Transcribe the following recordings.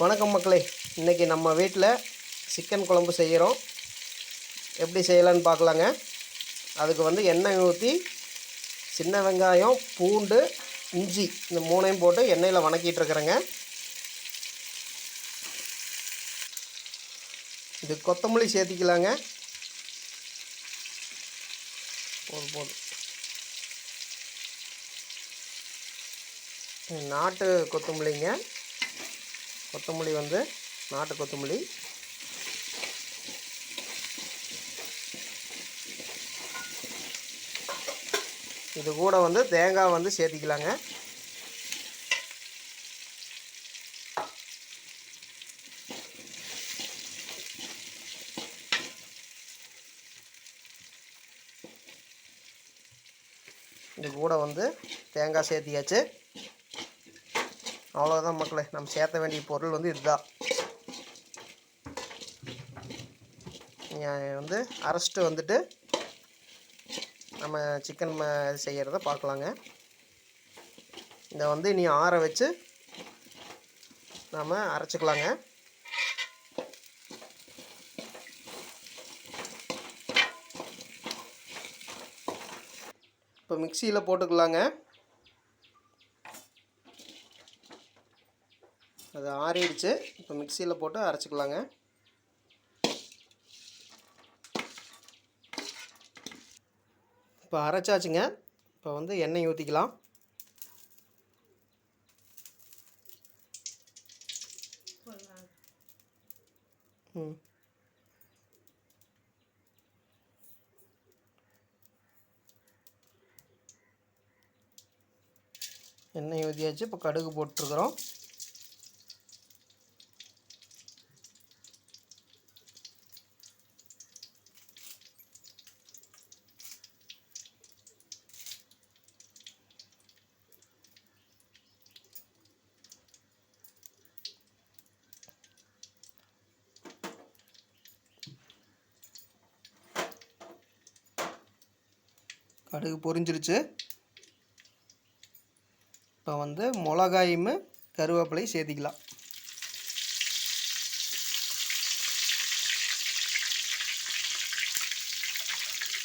வணக்கம் மக்களே. இன்றைக்கி நம்ம வீட்டில் சிக்கன் குழம்பு செய்கிறோம் எப்படி செய்யலான்னு பார்க்கலாங்க. அதுக்கு வந்து எண்ணெய் ஊற்றி சின்ன வெங்காயம் பூண்டு இஞ்சி இந்த மூணையும் போட்டு எண்ணெயில் வணக்கிட்டுருக்குறேங்க இது கொத்தமல்லி சேர்த்திக்கலாங்க. போதும் போதும் நாட்டு கொத்தமல்லிங்க. கொத்தமல்லி வந்து நாட்டு கொத்தமல்லி. இது கூட வந்து தேங்காய் வந்து சேர்த்திக்கலாங்க. இது கூட வந்து தேங்காய் சேர்த்தியாச்சு. அவ்வளோதான் மக்களே. நம்ம சேர்த்த வேண்டிய பொருள் வந்து இதுதான். நீங்கள் வந்து அரைச்சிட்டு வந்துட்டு நம்ம சிக்கன் செய்கிறத பார்க்கலாங்க. இதை வந்து இனி ஆற வச்சு நாம் அரைச்சிக்கலாங்க. இப்போ மிக்சியில் போட்டுக்கலாங்க. அது ஆறிடுச்சு. இப்போ மிக்சியில் போட்டு அரைச்சிக்கலாங்க. இப்போ அரைச்சாச்சுங்க. இப்போ வந்து எண்ணெய் ஊற்றிக்கலாம் ம். எண்ணெய் ஊற்றியாச்சு இப்போ கடுகு போட்டுருக்குறோம் கடுகு பொரிஞ்சிருச்சு. இப்போ வந்து மிளகாயும் கருவேப்பிலையும் சேர்த்திக்கலாம்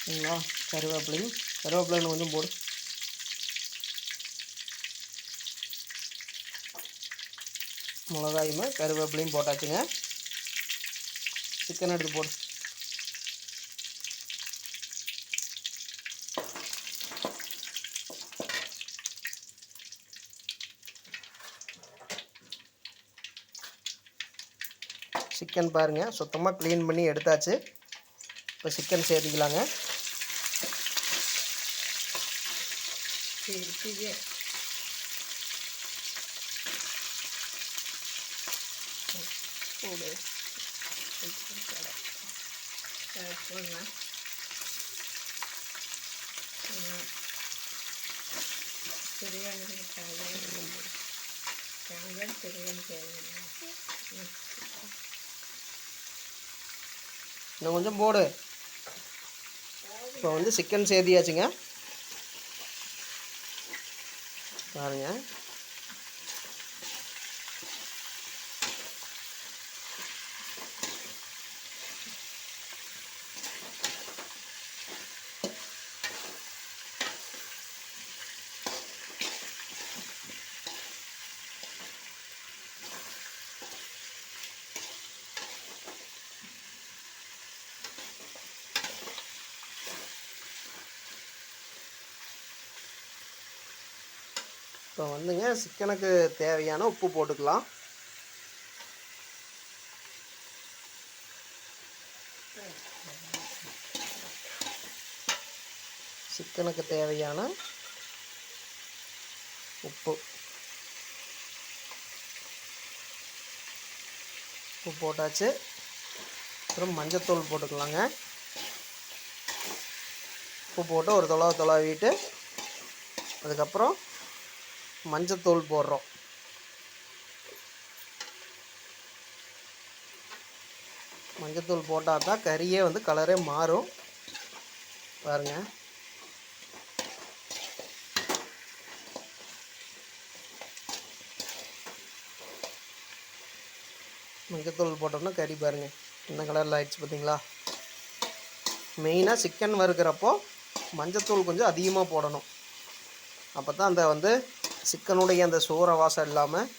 சரிங்களா கருவேப்பிலையும் கருவேப்பிலைன்னு கொஞ்சம் போடு. மிளகாயும் கருவேப்பிலையும் போட்டாச்சுங்க. சிக்கன் எடுத்து போடு. சிக்கன் பாருங்கள் சுத்தமாக க்ளீன் பண்ணி எடுத்தாச்சு. இப்போ சிக்கன் சேர்த்திக்கலாங்க. போடு போடலாம் சிறியான தேங்காய் தேங்காய் சிறியான தேவையில்லை இன்னும் கொஞ்சம் போடு. இப்போ வந்து சிக்கன் சேர்த்தியாச்சுங்க. பாருங்க. இப்போ வந்துங்க சிக்கனுக்கு தேவையான உப்பு போட்டுக்கலாம். சிக்கனுக்கு தேவையான உப்பு. உப்பு போட்டாச்சு. அப்புறம் மஞ்சத்தூள் போட்டுக்கலாங்க. உப்பு போட்டு ஒரு தொலவை தொலாவிட்டு அதுக்கப்புறம் மஞ்சத்தூள் போடுறோம். மஞ்சத்தூள் போட்டால் தான் கறியே வந்து கலரே மாறும். பாருங்கள் மஞ்சத்தூள் போட்டோம்னா கறி பாருங்கள் என்ன கலரில் ஆயிடுச்சு பார்த்தீங்களா? மெயினாக சிக்கன் வறுக்கிறப்போ மஞ்சத்தூள் கொஞ்சம் அதிகமாக போடணும். அப்போ தான் அந்த வந்து சிக்கனுடைய அந்த சோற வாசம் இல்லாமல்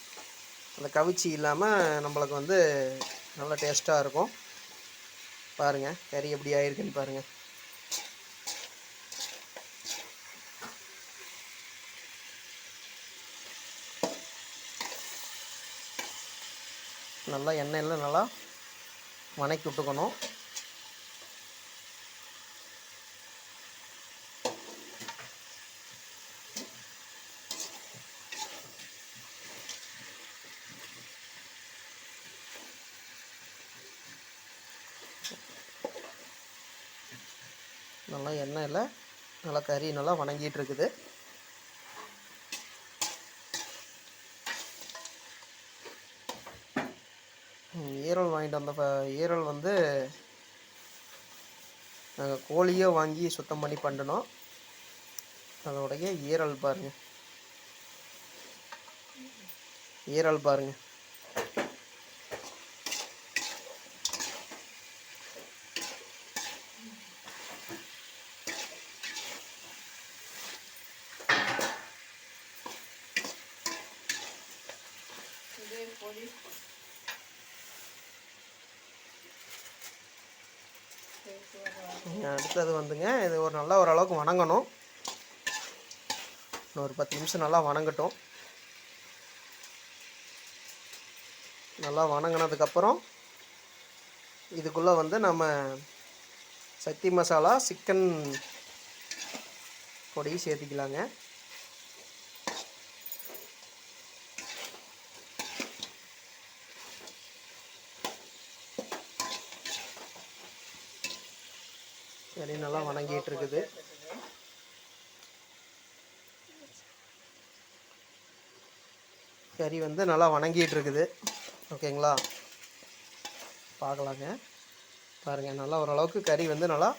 அந்த கவிச்சி இல்லாமல் நம்மளுக்கு வந்து நல்ல டேஸ்ட்டாக இருக்கும். பாருங்கள் கறி எப்படி ஆயிருக்குன்னு பாருங்கள் நல்லா எண்ணெயில் நல்லா வணக்கி விட்டுக்கணும் நல்லா எண்ணெயில் நல்லா கறி நல்லா வணங்கிட்டு இருக்குது. ஈரல் வாங்கிட்டு வந்த ஈரல் வந்து நாங்கள் கோழியே வாங்கி சுத்தம் பண்ணி பண்ணினோம் அதோடைய ஈரல் பாருங்க. ஈரல் பாருங்கள் இதே பொடி சேர்த்து வர அடுத்தது வந்துங்க இது ஒரு நல்லா ஓரளவுக்கு வணங்கணும் இன்னும் ஒரு பத்து நிமிஷம் நல்லா வணங்கட்டும். நல்லா வணங்கினதுக்கப்புறம் இதுக்குள்ளே வந்து நம்ம சக்தி மசாலா சிக்கன் பொடி சேர்த்திக்கலாங்க. சரி நல்லா வணங்கிட்டு இருக்குது. கறி வந்து நல்லா வணங்கிட்டு இருக்குது ஓகேங்களா? பார்க்கலாங்க. பாருங்கள் நல்லா ஓரளவுக்கு கறி வந்து நல்லா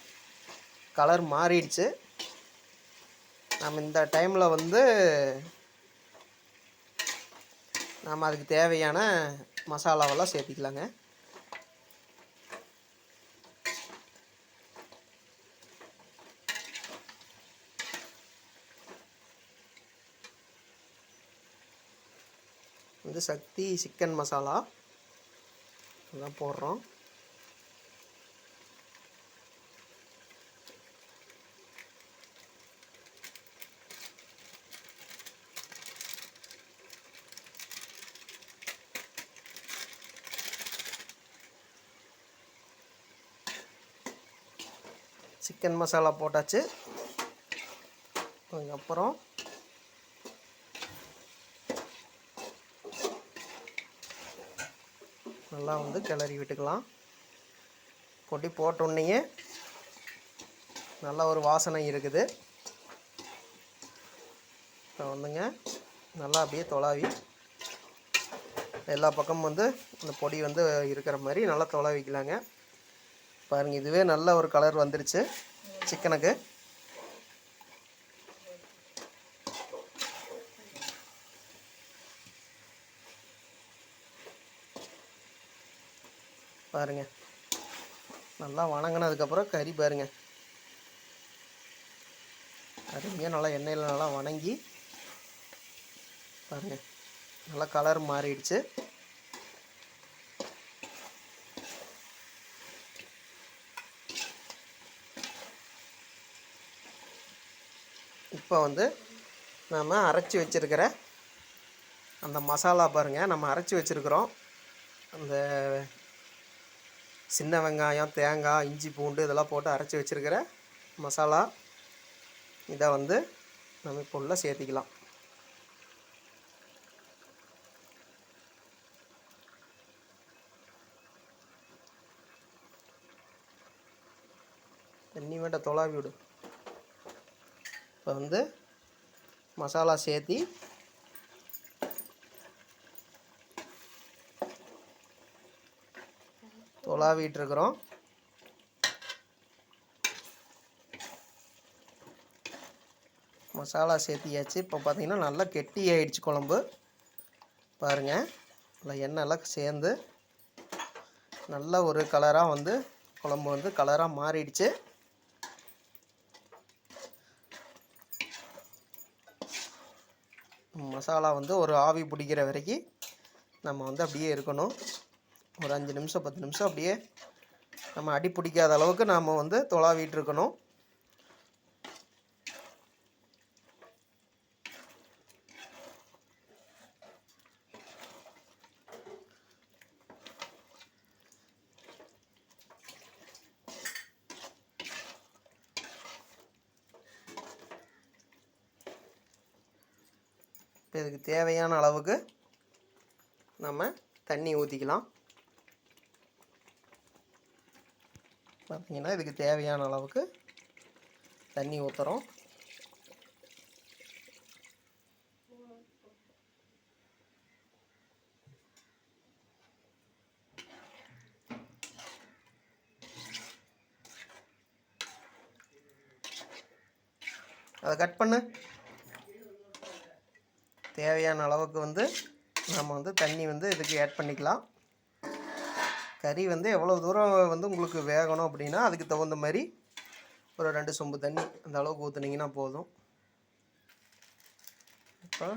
கலர் மாறிடுச்சு. நம்ம இந்த டைமில் வந்து நாம் அதுக்கு தேவையான மசாலாவெல்லாம் சேர்த்திக்கலாங்க. வந்து சக்தி சிக்கன் மசாலா. இதெல்லாம் போடுறோம். சிக்கன் மசாலா போட்டாச்சு. அதுக்கப்புறம் நல்லா வந்து கிளறி விட்டுக்கலாம். பொடி போட்டோன்னே நல்ல ஒரு வாசனை இருக்குது. இப்போ வந்துங்க நல்லா அப்படியே தொலாவி எல்லா பக்கமும் வந்து அந்த பொடி வந்து இருக்கிற மாதிரி நல்லா தொலாவிக்கலாங்க. பாருங்கள் இதுவே நல்ல ஒரு கலர் வந்துருச்சு சிக்கனுக்கு பாருங்க. நல்லா வணங்கினதுக்கப்புறம் கறி பாருங்க. அருமையாக நல்லா எண்ணெயில் நல்லா வணங்கி பாருங்க. நல்லா கலர் மாறிடுச்சு. இப்போ வந்து நம்ம அரைச்சி வச்சுருக்கிற அந்த மசாலா பாருங்கள் நம்ம அரைச்சி வச்சுருக்குறோம். அந்த சின்ன வெங்காயம் தேங்காய் இஞ்சி பூண்டு இதெல்லாம் போட்டு அரைச்சி வச்சுருக்கிற மசாலா. இதை வந்து நம்ம இப்போ உள்ள சேர்த்திக்கலாம். தண்ணி வேண்டாம் தொலாவி விடு. இப்போ வந்து மசாலா சேர்த்தி தொலாவிட்டு இருக்கிறோம் மசாலா சேர்த்தியாச்சு. இப்போ பார்த்திங்கன்னா நல்லா கெட்டி ஆயிடுச்சு குழம்பு. பாருங்கள் நல்லா எண்ணெய்லாம் சேர்ந்து நல்ல ஒரு கலராக வந்து குழம்பு வந்து கலராக மாறிடுச்சு. மசாலா வந்து ஒரு ஆவி பிடிக்கிற வரைக்கும் நம்ம வந்து அப்படியே இருக்கணும். ஒரு அஞ்சு நிமிஷம் பத்து நிமிஷம் அப்படியே நம்ம அடி பிடிக்காத அளவுக்கு நாம் வந்து தொலாவிட்டு இருக்கணும் இப்போ இதுக்கு தேவையான அளவுக்கு நம்ம தண்ணி ஊற்றிக்கலாம் பார்த்திங்கன்னா இதுக்கு தேவையான அளவுக்கு தண்ணி ஊற்றுறோம் அதை கட் பண்ணு. தேவையான அளவுக்கு வந்து நம்ம வந்து தண்ணி வந்து இதுக்கு ஆட் பண்ணிக்கலாம். கறி வந்து எவ்வளோ தூரம் வந்து உங்களுக்கு வேகணும் அப்படின்னா அதுக்கு தகுந்த மாதிரி ஒரு ரெண்டு சொம்பு தண்ணி அந்த அளவுக்கு ஊற்றுனீங்கன்னா போதும். இப்போ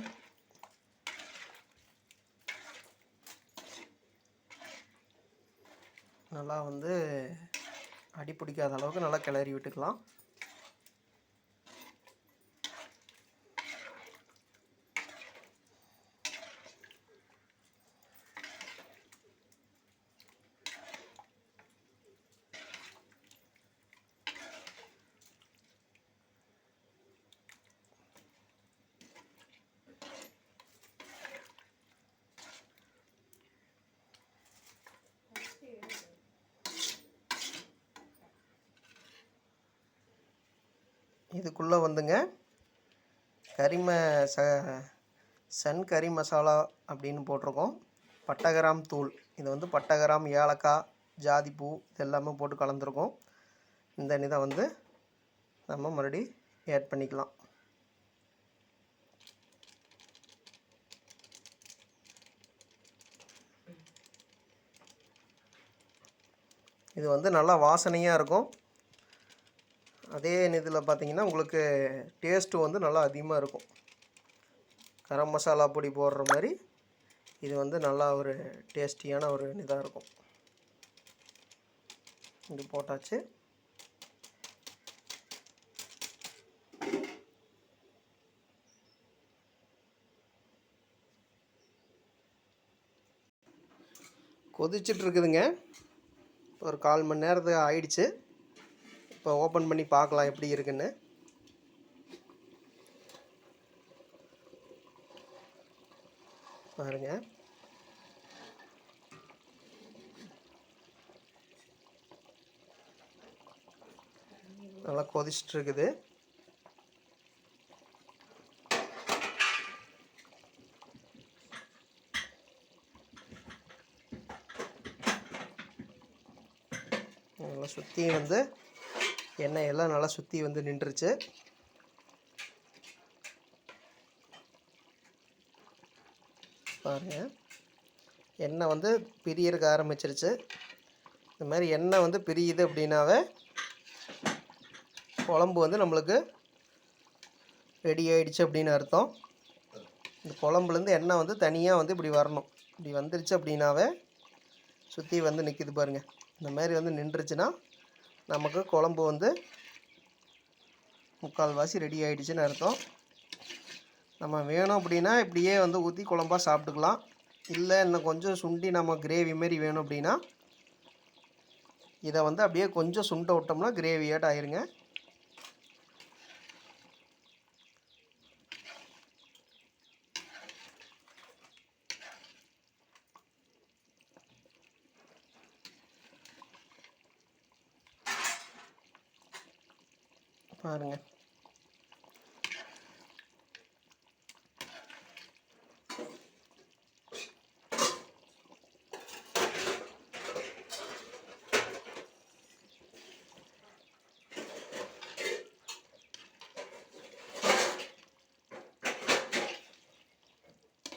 நல்லா வந்து அடி பிடிக்காத அளவுக்கு நல்லா கிளறி விட்டுக்கலாம் இதுக்குள்ளே வந்துங்க கரிம ச சன் கறி மசாலா அப்படின்னு போட்டிருக்கோம். பட்டகிராம் தூள். இது வந்து பட்டகிராம் ஏலக்காய் ஜாதிப்பூ இது எல்லாமே போட்டு கலந்துருக்கோம். இந்த இதை வந்து நம்ம மறுபடி ஆட் பண்ணிக்கலாம். இது வந்து நல்லா வாசனையாக இருக்கும். அதே இதில் பார்த்தீங்கன்னா உங்களுக்கு டேஸ்ட்டு வந்து நல்லா அதிகமாக இருக்கும். கரம் மசாலா பொடி போடுற மாதிரி இது வந்து நல்லா ஒரு டேஸ்டியான ஒரு இதாக இருக்கும். இது போட்டாச்சு. கொதிச்சுட்ருக்குதுங்க ஒரு கால் மணி நேரத்துக்கு ஆயிடுச்சு. இப்போ ஓப்பன் பண்ணி பார்க்கலாம் எப்படி இருக்குன்னு. பாருங்க. நல்லா கொதிச்சிட்டு இருக்குது நல்லா சுற்றி வந்து எண்ணெய் எல்லாம் நல்லா சுற்றி வந்து நின்றுச்சு. பாருங்க. எண்ணெய் வந்து பிரியறக்க ஆரம்பிச்சிருச்சு. இந்த மாதிரி எண்ணெய் வந்து பிரியுது அப்படின்னாவே குழம்பு வந்து நம்மளுக்கு ரெடி ஆகிடுச்சு அப்படின்னு அர்த்தம். இந்த குழம்புலேருந்து எண்ணெய் வந்து தனியாக வந்து இப்படி வரணும். இப்படி வந்துருச்சு அப்படின்னாவே சுற்றி வந்து நிற்கிது பாருங்கள் இந்த மாதிரி வந்து நின்றுச்சுன்னா நமக்கு குழம்பு வந்து முக்கால்வாசி ரெடி ஆகிடுச்சின்னு அர்த்தம். நம்ம வேணும் அப்படின்னா இப்படியே வந்து ஊற்றி குழம்பாக சாப்பிட்டுக்கலாம். இல்லை இன்னும் கொஞ்சம் சுண்டி நம்ம கிரேவி மாரி வேணும் அப்படின்னா இதை வந்து அப்படியே கொஞ்சம் சுண்ட விட்டோம்னா கிரேவியாட் ஆயிருங்க. பாருங்க.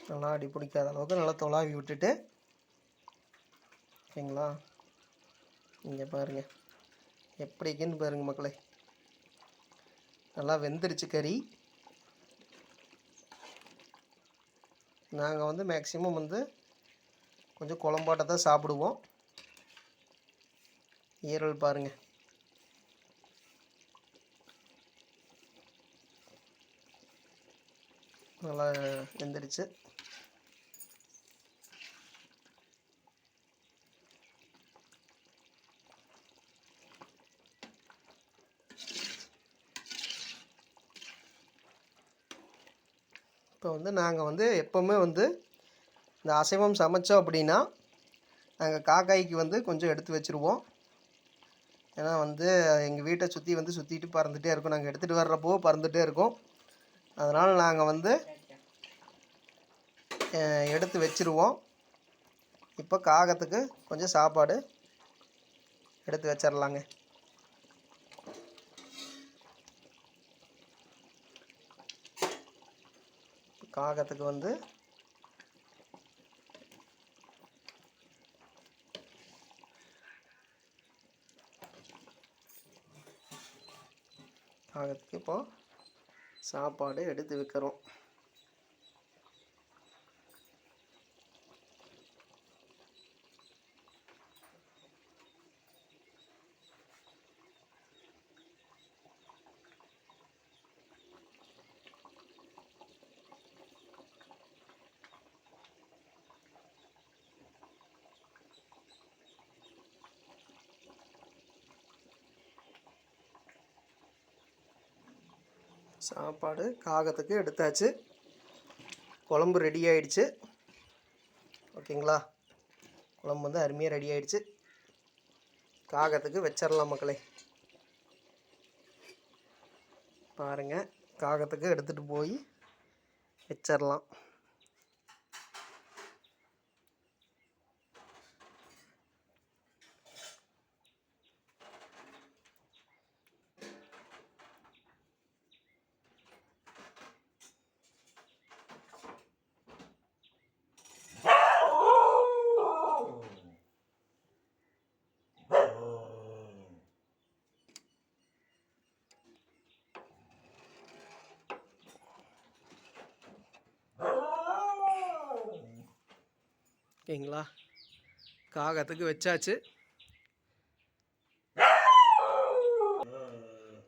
நல்லா அடி பிடிக்காத அளவுக்கு நல்லா தொலாவி விட்டுட்டு ஓகேங்களா? இங்கே பாருங்கள் எப்படி இருக்குன்னு பாருங்கள் மக்களே. நல்லா வெந்துருச்சு கறி. நாங்கள் வந்து மேக்ஸிமம் வந்து கொஞ்சம் குழம்பாட்ட தான் சாப்பிடுவோம். ஈரல் பாருங்கள் நல்லா வெந்துருச்சு. இப்போ வந்து நாங்கள் வந்து எப்போவுமே வந்து இந்த அசைவம் சமைச்சோம் அப்படின்னா நாங்கள் காக்காய்க்கு வந்து கொஞ்சம் எடுத்து வச்சுருவோம். ஏன்னா வந்து எங்கள் வீட்டை சுற்றி வந்து சுற்றிட்டு பறந்துகிட்டே இருக்கும். நாங்கள் எடுத்துகிட்டு வர்றப்போ பறந்துகிட்டே இருக்கும். அதனால் நாங்கள் வந்து எடுத்து வச்சுருவோம். இப்போ காகத்துக்கு கொஞ்சம் சாப்பாடு எடுத்து வச்சிடலாங்க காகத்துக்கு வந்து காகத்துக்கு இப்போ சாப்பாடு எடுத்து வைக்கிறோம். சாப்பாடு காகத்துக்கு எடுத்தாச்சு. குழம்பு ரெடி ஆயிடுச்சு. ஓகேங்களா குழம்பு வந்து அருமையாக ரெடி ஆயிடுச்சு. காகத்துக்கு வச்சிடலாம் மக்களே. பாருங்கள் காகத்துக்கு எடுத்துகிட்டு போய் வச்சிடலாம். ஓகேங்களா? காகத்துக்கு வச்சாச்சு.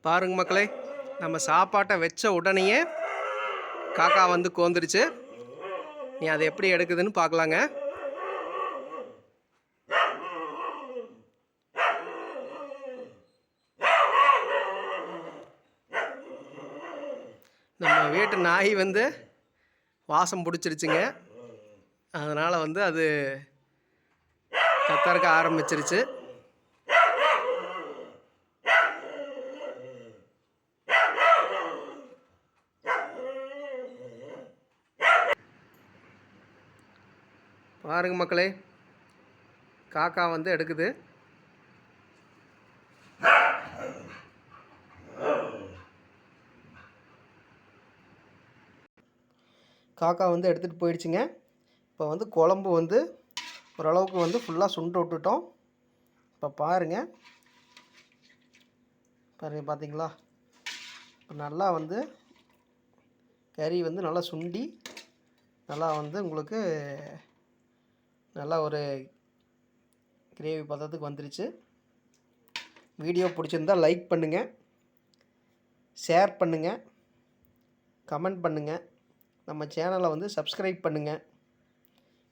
பாருங்க மக்களே நம்ம சாப்பாட்டை வச்ச உடனேயே காக்கா வந்து கோந்துருச்சு. நீ அதை எப்படி எடுக்குதுன்னு பார்க்கலாங்க. நம்ம வீட்டு நாய் வந்து வாசம் பிடிச்சிருச்சுங்க. அதனால் வந்து அது கத்தறக்க ஆரம்பிச்சிருச்சு. பாருங்க மக்களே காக்கா வந்து எடுக்குது. காக்கா வந்து எடுத்துகிட்டு போயிடுச்சுங்க. இப்போ வந்து குழம்பு வந்து ஓரளவுக்கு வந்து ஃபுல்லாக சுண்டு விட்டுட்டோம். இப்போ பாருங்கள் பாருங்க பார்த்தீங்களா? இப்போ நல்லா வந்து கறி வந்து நல்லா சுண்டி நல்லா வந்து உங்களுக்கு நல்லா ஒரு கிரேவி பதத்துக்கு வந்துருச்சு. வீடியோ பிடிச்சிருந்தா லைக் பண்ணுங்கள் ஷேர் பண்ணுங்கள் கமெண்ட் பண்ணுங்கள் நம்ம சேனலை வந்து சப்ஸ்கிரைப் பண்ணுங்கள்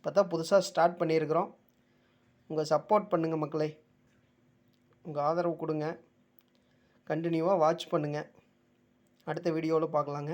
இப்போ தான் புதுசாக ஸ்டார்ட் பண்ணியிருக்கிறோம். உங்கள் சப்போர்ட் பண்ணுங்கள் மக்களே. உங்கள் ஆதரவு கொடுங்க. கண்டினியூவாக வாட்ச் பண்ணுங்கள் அடுத்த வீடியோவில் பார்க்கலாங்க.